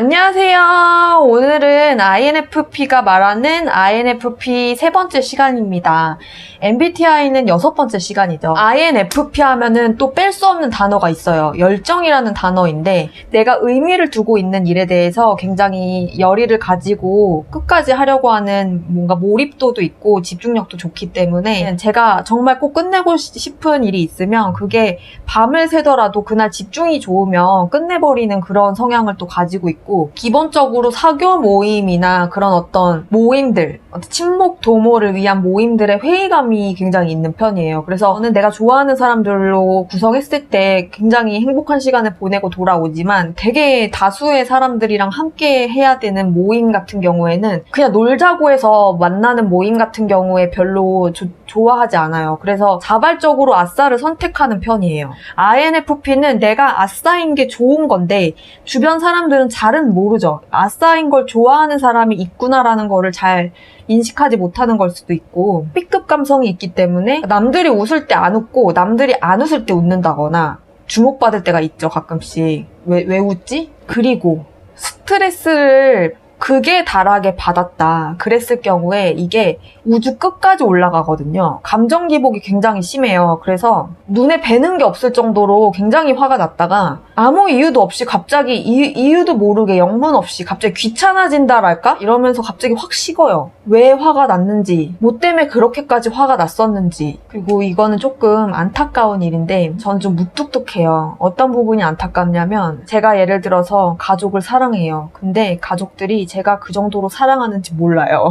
안녕하세요. 오늘은 INFP가 말하는 INFP 세 번째 시간입니다. MBTI는 여섯 번째 시간이죠. INFP 하면은 또 뺄 수 없는 단어가 있어요. 열정이라는 단어인데 내가 의미를 두고 있는 일에 대해서 굉장히 열의를 가지고 끝까지 하려고 하는 뭔가 몰입도도 있고 집중력도 좋기 때문에 제가 정말 꼭 끝내고 싶은 일이 있으면 그게 밤을 새더라도 그날 집중이 좋으면 끝내버리는 그런 성향을 또 가지고 있고 기본적으로 사교 모임이나 그런 어떤 모임들 친목 도모를 위한 모임들의 회의감이 굉장히 있는 편이에요. 그래서 저는 내가 좋아하는 사람들로 구성했을 때 굉장히 행복한 시간을 보내고 돌아오지만 되게 다수의 사람들이랑 함께 해야 되는 모임 같은 경우에는 그냥 놀자고 해서 만나는 모임 같은 경우에 별로 조- 좋아하지 않아요. 그래서 자발적으로 아싸를 선택하는 편이에요. INFP는 내가 아싸인 게 좋은 건데 주변 사람들은 잘은 모르죠. 아싸인 걸 좋아하는 사람이 있구나라는 거를 잘 인식하지 못하는 걸 수도 있고 B급 감성이 있기 때문에 남들이 웃을 때 안 웃고 남들이 안 웃을 때 웃는다거나 주목받을 때가 있죠 가끔씩 왜, 왜 웃지? 그리고 스트레스를 극에 달하게 받았다 그랬을 경우에 이게 우주 끝까지 올라가거든요 감정 기복이 굉장히 심해요 그래서 눈에 뵈는 게 없을 정도로 굉장히 화가 났다가 아무 이유도 없이 갑자기 이, 유도 모르게 영문 없이 갑자기 귀찮아진다랄까? 이러면서 갑자기 확 식어요. 왜 화가 났는지, 뭐 때문에 그렇게까지 화가 났었는지. 그리고 이거는 조금 안타까운 일인데 저는 좀 무뚝뚝해요. 어떤 부분이 안타깝냐면 제가 예를 들어서 가족을 사랑해요. 근데 가족들이 제가 그 정도로 사랑하는지 몰라요.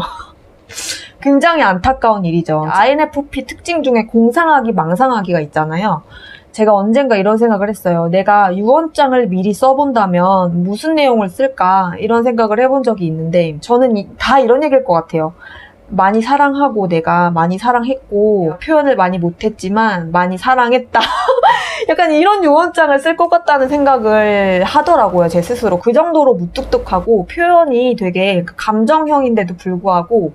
굉장히 안타까운 일이죠. INFP 특징 중에 공상하기, 망상하기가 있잖아요. 제가 언젠가 이런 생각을 했어요. 내가 유언장을 미리 써본다면 무슨 내용을 쓸까? 이런 생각을 해본 적이 있는데, 저는 이- 다 이런 얘기일 것 같아요. 많이 사랑하고 내가 많이 사랑했고, 표현을 많이 못했지만 많이 사랑했다. 약간 이런 유언장을 쓸 것 같다는 생각을 하더라고요, 제 스스로. 그 정도로 무뚝뚝하고 표현이 되게 감정형인데도 불구하고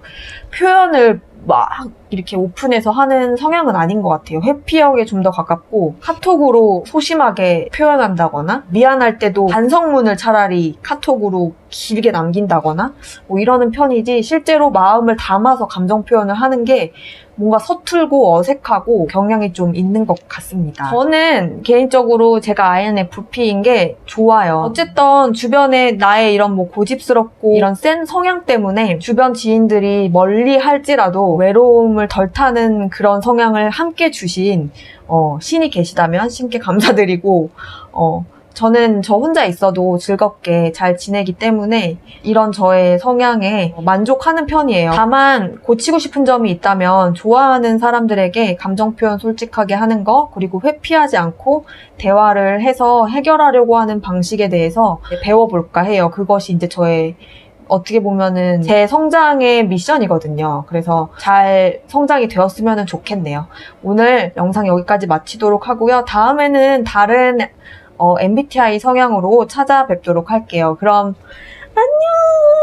표현을 막 이렇게 오픈해서 하는 성향은 아닌 것 같아요. 회피형에 좀 더 가깝고 카톡으로 소심하게 표현한다거나 미안할 때도 반성문을 차라리 카톡으로 길게 남긴다거나 뭐 이러는 편이지 실제로 마음을 담아서 감정 표현을 하는 게 뭔가 서툴고 어색하고 경향이 좀 있는 것 같습니다. 저는 개인적으로 제가 INFP인 게 좋아요. 어쨌든 주변에 나의 이런 뭐 고집스럽고 이런 센 성향 때문에 주변 지인들이 멀리 할지라도 외로움 을 덜 타는 그런 성향을 함께 주신 어, 신이 계시다면 신께 감사드리고 어, 저는 저 혼자 있어도 즐겁게 잘 지내기 때문에 이런 저의 성향에 만족하는 편이에요. 다만 고치고 싶은 점이 있다면 좋아하는 사람들에게 감정 표현 솔직하게 하는 거 그리고 회피하지 않고 대화를 해서 해결하려고 하는 방식에 대해서 배워볼까 해요. 그것이 이제 저의 어떻게 보면은 제 성장의 미션이거든요. 그래서 잘 성장이 되었으면 좋겠네요. 오늘 영상 여기까지 마치도록 하고요. 다음에는 다른 어, MBTI 성향으로 찾아뵙도록 할게요. 그럼 안녕!